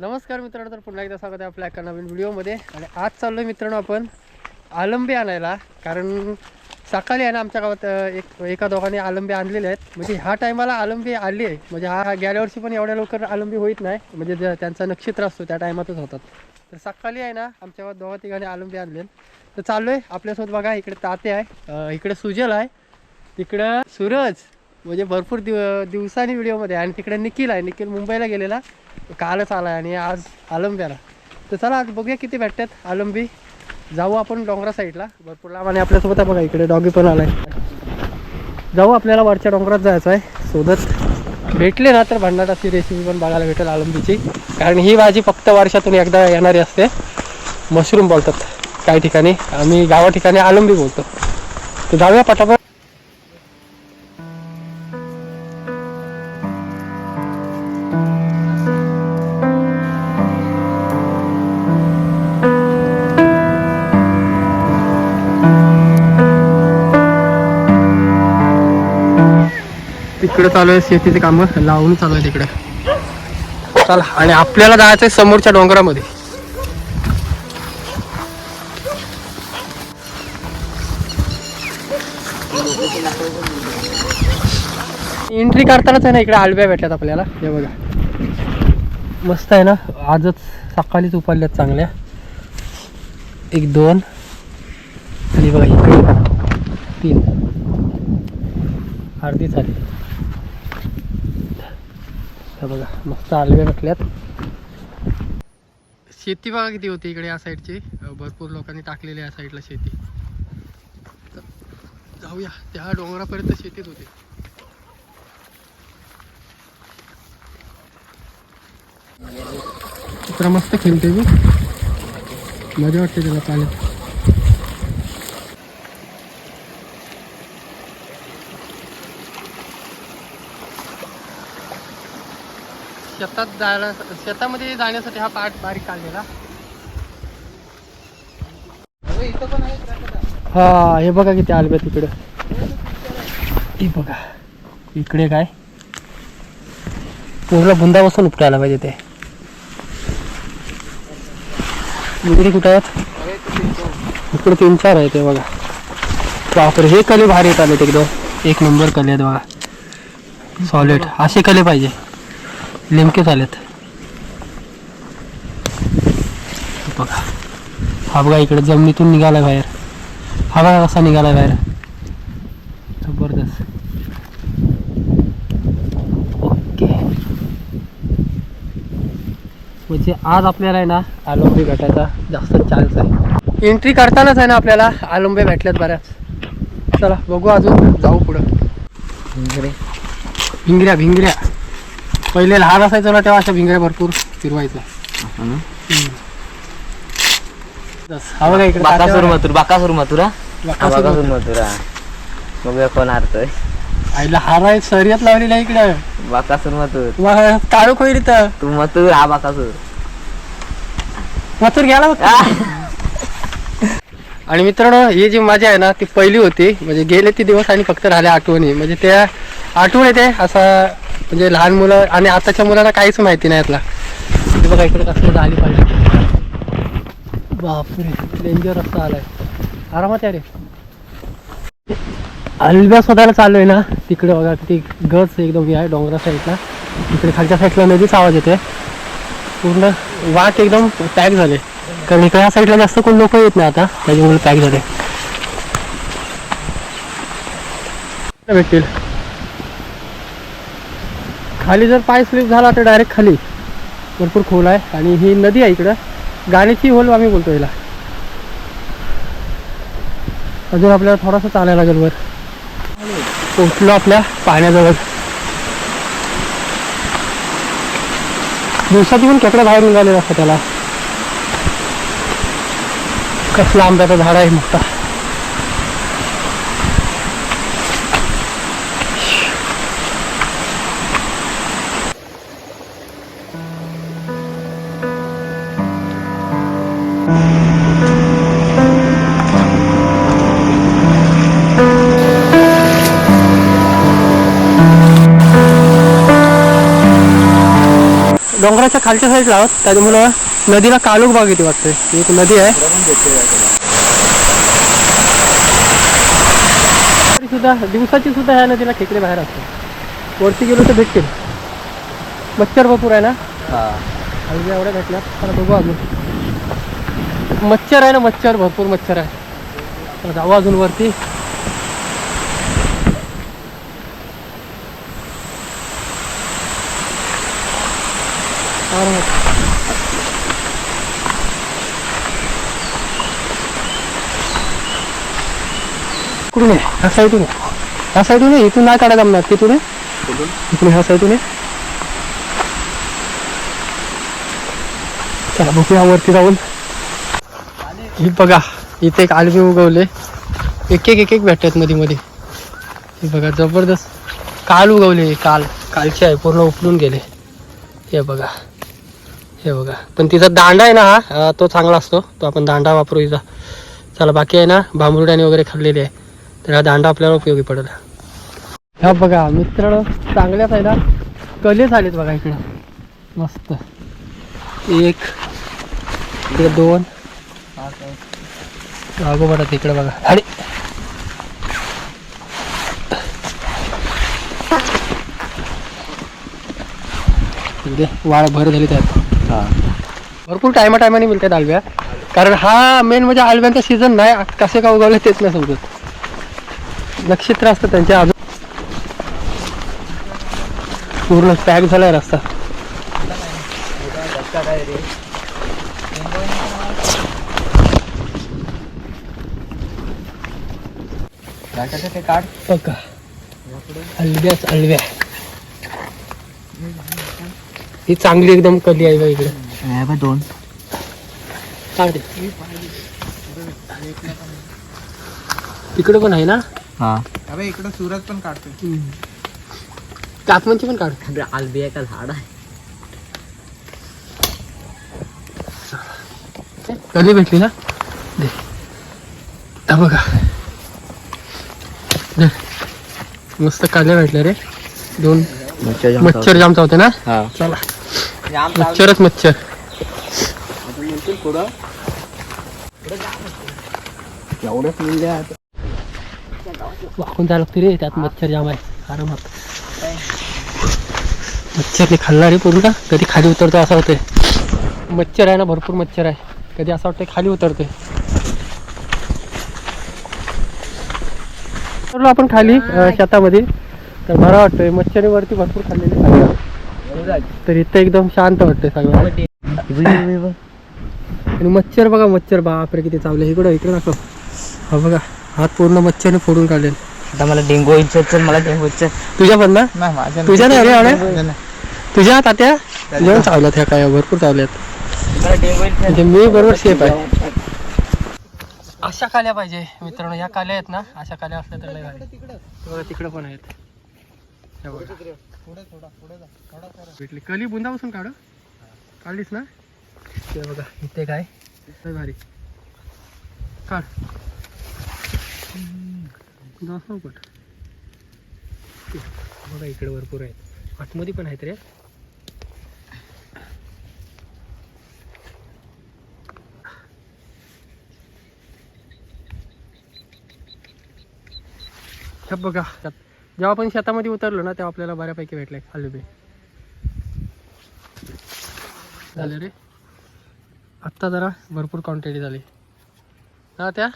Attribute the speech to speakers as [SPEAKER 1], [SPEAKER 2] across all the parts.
[SPEAKER 1] नमस्कार मित्रांनो तर पुन्हा एकदा स्वागत आहे आपल्या एका नवीन व्हिडिओमध्ये. आणि आज चाललो आहे मित्रांनो आपण आलंबे आणायला कारण सकाळी आहे ना आमच्या गावात एक एका दोघांनी आलंबे आणलेले आहेत. म्हणजे ह्या टायमाला आलंबे आली आहे. म्हणजे हा गेल्या वर्षी पण एवढ्या लवकर आलंबी होत नाही. म्हणजे त्यांचा नक्षत्र असतो त्या टायमातच होतात. तर सकाळी आहे ना आमच्या गावात दोघा तिघांनी आलंबे आणले. तर चाललो आहे आपल्यासोबत बघा इकडे ताते आहे इकडे सुजल आहे तिकडं सूरज. म्हणजे भरपूर दिव दिवसांनी व्हिडिओमध्ये आणि तिकडे निखिल आहे. निखिल मुंबईला गेलेला. कालच आला आहे आणि आज आलंब्याला. तर चला आज बघूया किती भेटतात आलंबी. जाऊ आपण डोंगरा साईडला. भरपूर लांब आणि आपल्यासोबत आहे बघा इकडे डॉगी पण आलाय. जाऊ आपल्याला वरच्या डोंगरात जायचं आहे. सोबत भेटले ना तर भंडाराची रेसिपी पण बघायला भेटेल आलंबीची. कारण ही भाजी फक्त वर्षातून एकदा येणारी असते. मशरूम बोलतात. काही ठिकाणी आम्ही गावा ठिकाणी आलंबी बोलतो. तर जाऊया पटापट. इकडे चालू आहे शेतीचे कामं. लावून चालू आहे तिकडे. चला आणि आपल्याला जायचं आहे समोरच्या डोंगरामध्ये. एंट्री करतानाच आहे ना इकडे आळव्या भेटल्यात आपल्याला. हे बघा. मस्त आहे ना? आजच सकाळीच उपाडल्यात चांगल्या. एक दोन. आणि बघा इकडे तीन. अर्धी झाली. हे बघा मस्त आलव्या भेटल्यात शेती बघा किती होती इकडे या साईडची भरपूर लोकांनी टाकलेली या साईडला शेती. जाऊया त्या डोंगरापर्यंत शेतीत होती. मस्त खेळते मी. मजा वाटते त्याला चालेल शेतात जायला शेतामध्ये जाण्यासाठी हा पाठ बारीक काढलेला. हा हे बघा किती आलब्या तिकडे. हे बघा. इकडे काय? पूर्ण बुंदा बसून उपटायला पाहिजे ते. इकडे कुठे आहेत? इकडे तीन चार आहे ते बघा. बापरे हे कले भारी येत आले एकदम. एक नंबर कले आहेत बघा. सॉलिड असे कले पाहिजे. नेमकेच आलेत बघा. हा बघा इकडे जमिनीतून निघाला बाहेर. हा बघा कसा निघाला बाहेर. जबरदस्त. ओके. म्हणजे आज आपल्याला आहे ना आलंबे भेटायचा जास्त चान्स आहे. एंट्री करतानाच आहे ना आपल्याला आलंबे भेटल्यात बऱ्याच. चला बघू अजून जाऊ पुढं. भिंगऱ्या भिंगऱ्या. पहिले लहान असायचं ना तेव्हा अशा भिंगऱ्या भरपूर फिरवायचं. बस, हा बघा इकडे
[SPEAKER 2] बाकासूर
[SPEAKER 1] तात्यावर
[SPEAKER 2] मथुर बाकासूर मथुरा
[SPEAKER 1] बाकासूर
[SPEAKER 2] बाकासूर मथुरा. बघूया कोण हारतोय.
[SPEAKER 1] आईला हार आहे शर्यत लावलेली आहे इकडे.
[SPEAKER 2] बाकासूर मथुर.
[SPEAKER 1] मग काळू खोईल इथं.
[SPEAKER 2] तू मथुर हा बाकासूर.
[SPEAKER 1] मथुर घ्यायला बघ आणि मित्रांनो ही जी मजा आहे ना ती पहिली होती. म्हणजे गेले ते दिवस आणि फक्त राहिल्या आठवणी. म्हणजे त्या आठवण येते. असा म्हणजे लहान मुलं आणि आताच्या मुलांना काहीच माहिती नाही यातला. बघा इकडे कसं झाली पाहिजे. बापरे डेंजर रस्ता आलाय. आरामात अरे अलब्या स्वतःला चालू आहे ना. तिकडे बघा किती गच एकदम. हे आहे डोंगरा साईडला तिकडे खालच्या साईडला नदीच आवाज येते पूर्ण वाट एकदम पॅक झाले. कारण इकडे या साईडला जास्त कोण लोक येत नाही आता. त्याच्यामुळे पॅक झाले. भेटतील. खाली जर पाय स्लिप झाला तर डायरेक्ट खाली भरपूर खोल आहे. आणि ही नदी आहे इकडं. गाण्याची होल आम्ही बोलतो याला अजून आपल्याला थोडासा चालायला लागेल वर. पोचलो आपल्या पाण्याजवळ दिवसाची पण बाहेर निघालेला असतं त्याला. कसला आंब्याचा झाड आहे मोठा. डोंगराच्या खालच्या साईडला आहोत. त्याच्यामुळं नदीला कालोख बाग येते वाटतं एक नदी आहे. तरी सुद्धा दिवसाची सुद्धा ह्या नदीला खेकडे बाहेर असतात. वरती गेलो तर भेटतील. मच्छर भरपूर आहे ना?
[SPEAKER 2] हा.
[SPEAKER 1] आणि एवढ्या भेटल्या. चला बघू अजून. मच्छर आहे ना मच्छर. भरपूर मच्छर आहे. जाऊ अजून वरती. कुठून आहे? ह्या साईडून आहे. ह्या साईडून आहे? इथून नाही काढा जमणार तिथून आहे? इकडून ह्या साईडून आहे. चला बघूया वरती जाऊन. ही बघा इथे एक आलमी उगवले. एक एक एक एक भेटतात मध्ये मध्ये हे बघा जबरदस्त. काल उगवले काल. कालचे आहे पूर्ण उपलून गेले. हे बघा. हे बघा. पण तिचा दांडा आहे ना हा तो चांगला असतो. तो आपण दांडा वापरू इथं. चला बाकी आहे ना भांबरुड्याने वगैरे खाल्लेली आहे. तर हा दांडा आपल्याला उपयोगी पडेल. ह्या बघा मित्र चांगल्याच आहे ना? कलेच आलेत बघा इकडं. मस्त. एक ते दोन. अगोदर तिकडे बघा. अरे वाळ भर झाली त्यात.
[SPEAKER 2] हा.
[SPEAKER 1] भरपूर टायमा टायमाने मिळतात आलव्या कारण हा मेन म्हणजे आलव्यांचा सीझन नाही कसे का उगवले तेच नाही समजत. नक्षत्र असतं त्यांच्या अजून. पूर्ण पॅक झालाय रस्ता.
[SPEAKER 2] काढ.
[SPEAKER 1] बघा. अलव्याच अलव्या ही चांगली एकदम कली आहे बघ इकडे.
[SPEAKER 2] दोन.
[SPEAKER 1] काढ. दे तिकडे पण आहे ना?
[SPEAKER 2] हा.
[SPEAKER 3] अबे इकडं सूरज पण काढतोय.
[SPEAKER 1] कातमांची पण काढ.
[SPEAKER 2] आलबिया का झाड आहे.
[SPEAKER 1] कली भेटली ना? दे. बघा. दे. मस्त काल्या भेटल्या रे. दोन मच्छर जाम चावते ना?
[SPEAKER 2] हा.
[SPEAKER 1] चला. मच्छरच मच्छर. वाकून जायला लागते रे त्यात मच्छर जाम आहे आरामात. मच्छरने खाल्ला रे पूर्ण कधी खाली उतरतो असं होतंय. मच्छर आहे ना भरपूर मच्छर आहे. कधी असं वाटतं खाली उतरतोय. उतरलो आपण खाली शेतामध्ये. तर बरं वाटतोय मच्छरी वरती भरपूर खाल्लेले तर इथं एकदम शांत वाटतंय सगळं. आणि मच्छर बघा मच्छर. बापरे किती चावले. इकडं इकडे दाखव. हा बघा हात पूर्ण मच्छरने फोडून काढले
[SPEAKER 2] आता मला डेंगू तर मला डेंगू व्हायचं
[SPEAKER 1] तुझ्या पण ना? तुझ्या नाही रे आवड्या?
[SPEAKER 3] माझ्या नाही.
[SPEAKER 1] तुझ्या तात्या? जेवण चावल्यात ह्या काय भरपूर चावल्यात. म्हणजे मी बरोबर सेफ आहे. अशा काल्या पाहिजे मित्रांनो. या काल्या आहेत ना? अशा काल्या असल्या तर. बघा तिकडे पण आहेत. भेटली. कली बुंदापासून काढ. काढलीस ना? ते बघा इथे काय? भारी. काढ. दाखव बघा इकडे भरपूर आहेत. आतमध्ये पण आहेत रे. बघा. जेव्हा आपण शेतामध्ये उतरलो ना तेव्हा आपल्याला बऱ्यापैकी भेटले आलुबे. झाले रे. आत्ता जरा भरपूर क्वांटिटी झाली. हा त्या?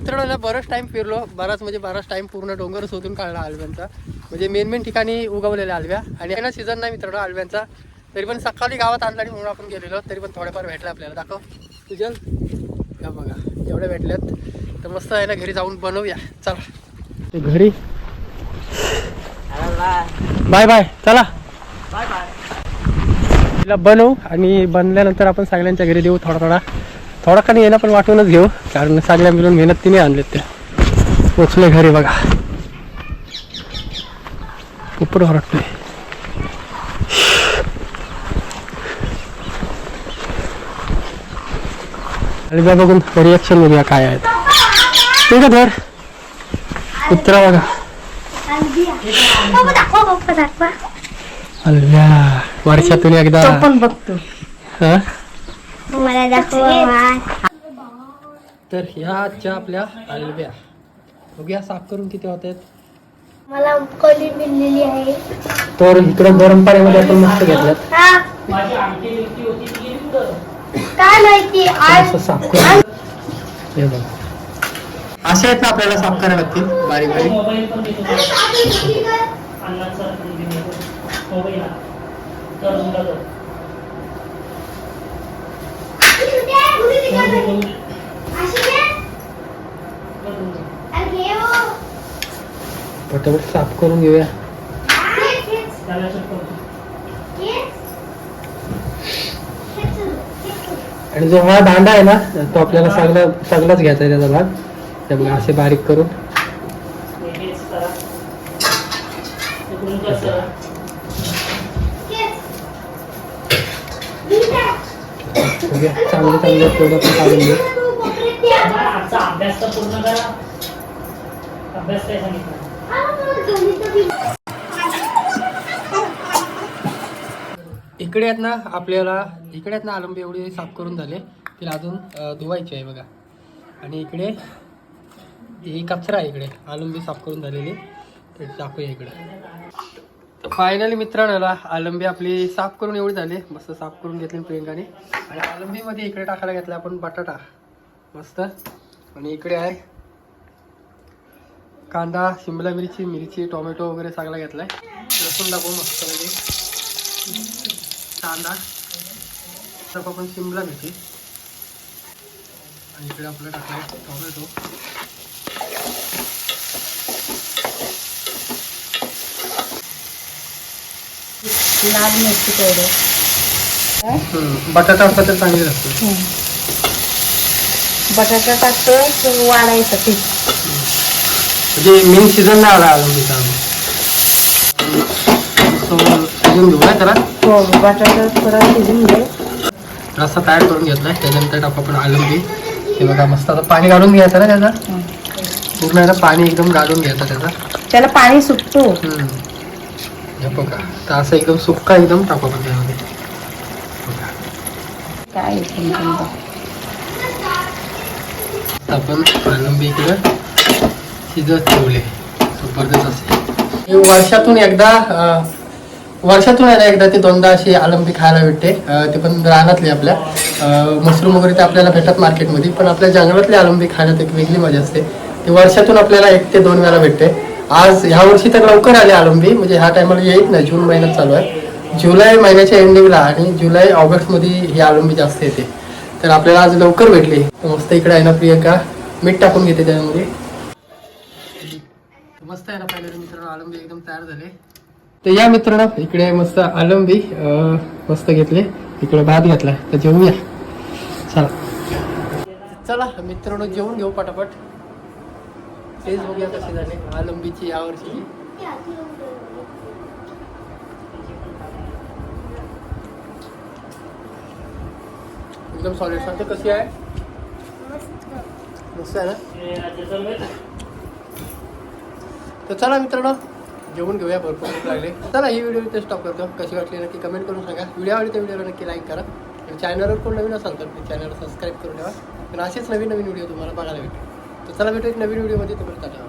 [SPEAKER 1] मित्रांनो ना बराच टाइम फिरलो. बराच म्हणजे बराच टाइम पूर्ण डोंगर शोधून काढला आलव्यांचा म्हणजे मेन मेन ठिकाणी उगवलेल्या आलव्या आणि ना सीझन नाही मित्रांनो आलव्यांचा तरी पण सकाळी गावात आणला आणि म्हणून आपण गेलेलो. तरी पण थोडेफार भेटले आपल्याला. दाखव. तुझ्या या बघा. एवढ्या भेटल्यात. तर मस्त आहे ना घरी जाऊन बनवूया. चला. ते घरी? बाय बाय चला. तिला बनवू आणि बनल्यानंतर आपण सगळ्यांच्या घरी देऊ थोडा थोडा. थोडा नाही येणं पण वाटूनच घेऊ कारण सगळ्या मिळून मेहनत तिने आणलेत त्या पोचले घरी बघा. उपर हरटतोय अलब्या बघून रिॲक्शन बघूया काय आहेत ठीक आहे धर. कुत्रा बघा. अलब्या वर्षातून एकदा.
[SPEAKER 2] पण बघतो.
[SPEAKER 1] हा?
[SPEAKER 4] मला दाखवा
[SPEAKER 1] तर ह्या आजच्या आपल्या अलब्या बघूया साफ करून किती होत आहेत.
[SPEAKER 4] मला कोली मिळलेली आहे.
[SPEAKER 1] तर इकडं गरम पाण्यामध्ये आपण मस्त घेतल्यात.
[SPEAKER 4] हा काय माहिती आज
[SPEAKER 1] असं साफ करून. हे बघ. असे आहेत ना आपल्याला साफ करायला लागतील. बारीक बारीक. पटापट साफ करून घेऊया. आणि जो हा दांडा आहे ना तो आपल्याला सगळा सगळाच घ्यायचा आहे त्याचा भाग. त्यामुळे असे बारीक करून. बघूया चांगलं चांगलं पण काढून
[SPEAKER 2] तर सांगितलं?
[SPEAKER 1] इकडे आहेत ना आपल्याला इकडे आहेत ना आलंबी एवढी साफ करून झाले तिला अजून धुवायची आहे बघा. आणि इकडे ही कचरा आहे इकडे आलंबी साफ करून झालेली. ते टाकूया इकडे. फायनली मित्रांनो आलंबी आपली साफ करून एवढी झाली. मस्त साफ करून घेतली प्रियंकाने. आणि आलंबीमध्ये इकडे टाकायला घेतला आपण बटाटा. मस्त. आणि इकडे आहे कांदा शिमला मिरची मिरची टोमॅटो वगैरे सगळा घेतलाय. लसूण टाकू मस्त म्हणजे कांदा. टाकू आपण शिमला मिरची. आणि इकडे आपलं टाकलाय टोमॅटो.
[SPEAKER 2] लाल मिरची पावडर
[SPEAKER 1] बटाटा असला तर चांगली असते
[SPEAKER 2] बटाटा टाकतो वाढायचं पीठ
[SPEAKER 1] म्हणजे मेन सीझन नाही आला आलंबीचा सो शिजून घेऊ ना त्याला
[SPEAKER 2] हो बटाटा थोडा शिजून घे.
[SPEAKER 1] रस्सा तयार करून घेतलाय त्याच्यानंतर टाकू आपण आलंबी हे बघा मस्त आता पाणी काढून घ्यायचं ना त्याचा. पूर्ण पाणी एकदम गाळून घ्यायचं त्याचा.
[SPEAKER 2] त्याला पाणी सुटतो.
[SPEAKER 1] हे बघा तर असं एकदम सुक्का एकदम टाकू आपण त्यामध्ये.
[SPEAKER 2] काय.
[SPEAKER 1] आपण आलंबी इकडं शिजत ठेवले. जबरदस्त असे. हे वर्षातून एकदा वर्षातून ना एकदा ते दोनदा अशी आलंबी खायला भेटते. ते पण रानातली आपल्या. मशरूम वगैरे ते आपल्याला भेटतात मार्केटमध्ये पण आपल्या जंगलातली आलंबी खाण्यात एक वेगळी मजा असते. ती वर्षातून आपल्याला एक ते दोन वेळा भेटते. आज ह्या वर्षी तर लवकर आले आलंबी म्हणजे ह्या टायमाला येईल ना जून महिन्यात चालू आहे. जुलै महिन्याच्या एंडिंगला आणि जुलै ऑगस्टमध्ये ही आलंबी जास्त येते. तर आपल्याला आज लवकर भेटली. मस्त इकडे आहे ना प्रियंका. मीठ टाकून घेते त्यामध्ये मस्त आहे ना पाहिलं मित्रांनो आलंबी एकदम तयार झाले. तर या मित्रांनो इकडे मस्त आलंबी मस्त घेतले. इकडे भात घेतला. तर जेवूया. चला. चला मित्रांनो जेवून घेऊ पटापट. तेच बघूया कसे झाले. आलंबीची या वर्षीची एकदम सॉलिड सांगते कशी आहे? मस्त आहे ना? तर चला मित्रांनो जेवून घेऊया भरपूर लागले. चला ही व्हिडिओ इथे स्टॉप करतो. कशी वाटली नक्की कमेंट करून सांगा. व्हिडिओ आवडली तर व्हिडिओला नक्की लाईक करा. आणि चॅनलवर कोण नवीन असाल तर चॅनलला सबस्क्राईब करून ठेवा. पण असेच नवीन नवीन व्हिडिओ तुम्हाला बघायला भेटेल. तर चला भेटू एक नवीन व्हिडिओमध्ये. तुम्हाला टाटा